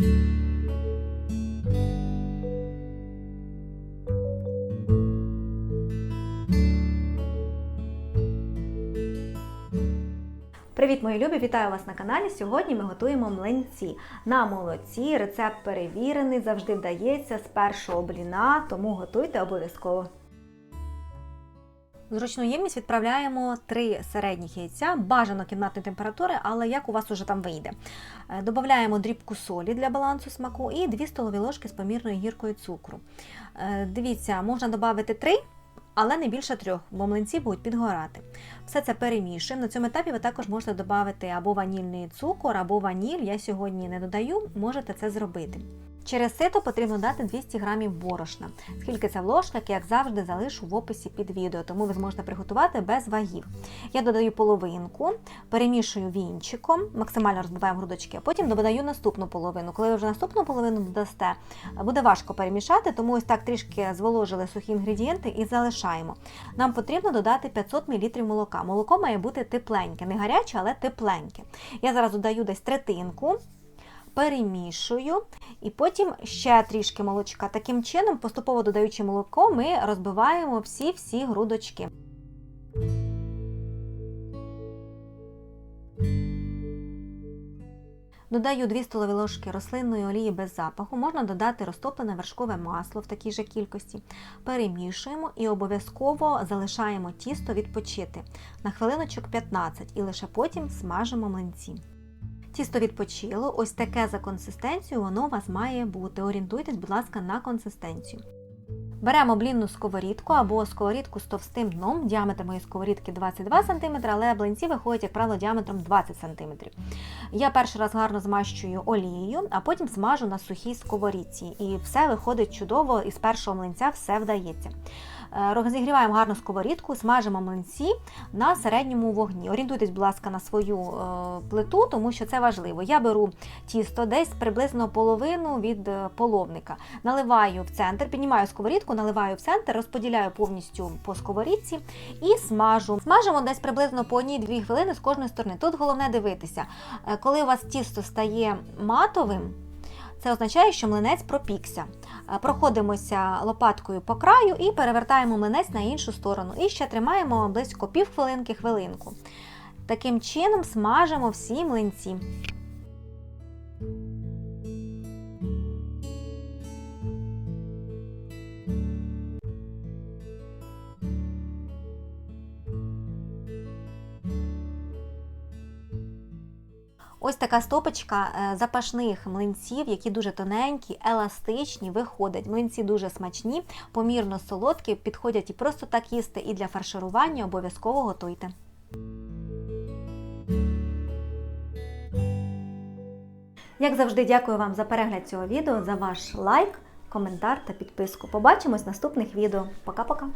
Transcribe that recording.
Привіт, мої любі! Вітаю вас на каналі. Сьогодні ми готуємо млинці. На молоці рецепт перевірений, завжди вдається з першого бліна, тому готуйте обов'язково. Зручну ємність відправляємо 3 середніх яйця, бажано кімнатної температури, але як у вас уже там вийде. Е, Додаємо дрібку солі для балансу смаку і 2 столові ложки з помірною гіркою цукру. Е, Дивіться, можна додати 3, але не більше трьох, бо млинці будуть підгорати. Все це перемішуємо. На цьому етапі ви також можете додати або ванільний цукор, або ваніль. Я сьогодні не додаю, можете це зробити. Через сито потрібно дати 200 г борошна. Скільки це в ложках, як завжди, залишу в описі під відео, тому ви зможете приготувати без вагів. Я додаю половинку, перемішую вінчиком, максимально розбиваємо грудочки, а потім додаю наступну половину. Коли ви вже наступну половину додасте, буде важко перемішати, тому ось так трішки зволожили сухі інгредієнти і залишаємо. Нам потрібно додати 500 мл молока. Молоко має бути тепленьке, не гаряче, але тепленьке. Я зараз додаю десь третинку перемішую, і потім ще трішки молочка. Таким чином, поступово додаючи молоко, ми розбиваємо всі-всі грудочки. Додаю 2 столові ложки рослинної олії без запаху, можна додати розтоплене вершкове масло в такій же кількості. Перемішуємо і обов'язково залишаємо тісто відпочити на хвилиночок 15 і лише потім смажимо млинці. Тісто відпочило, ось таке за консистенцією воно у вас має бути. Орієнтуйтесь, будь ласка, на консистенцію. Беремо блінну сковорідку або сковорідку з товстим дном, діаметр моєї сковорідки 22 см, але блинці виходять, як правило, діаметром 20 см. Я перший раз гарно змащую олією, а потім смажу на сухій сковорідці. І все виходить чудово, і з першого млинця все вдається. Розігріваємо гарну сковорідку, смажимо млинці на середньому вогні. Орієнтуйтесь, будь ласка, на свою е, плиту, тому що це важливо. Я беру тісто десь приблизно половину від е, половника. Наливаю в центр, піднімаю сковорідку, наливаю в центр, розподіляю повністю по сковорідці і смажу. Смажимо десь приблизно по одній-дві хвилини з кожної сторони. Тут головне дивитися, е, коли у вас тісто стає матовим. Це означає, що млинець пропікся. Проходимося лопаткою по краю і перевертаємо млинець на іншу сторону. І ще тримаємо близько півхвилинки хвилинку. Таким чином смажимо всі млинці. Ось така стопочка е, запашних млинців, які дуже тоненькі, еластичні, виходять. Млинці дуже смачні, помірно солодкі, підходять і просто так їсти, і для фарширування обов'язково готуйте. Як завжди, дякую вам за перегляд цього відео, за ваш лайк, коментар та підписку. Побачимось в наступних відео. Пока-пока!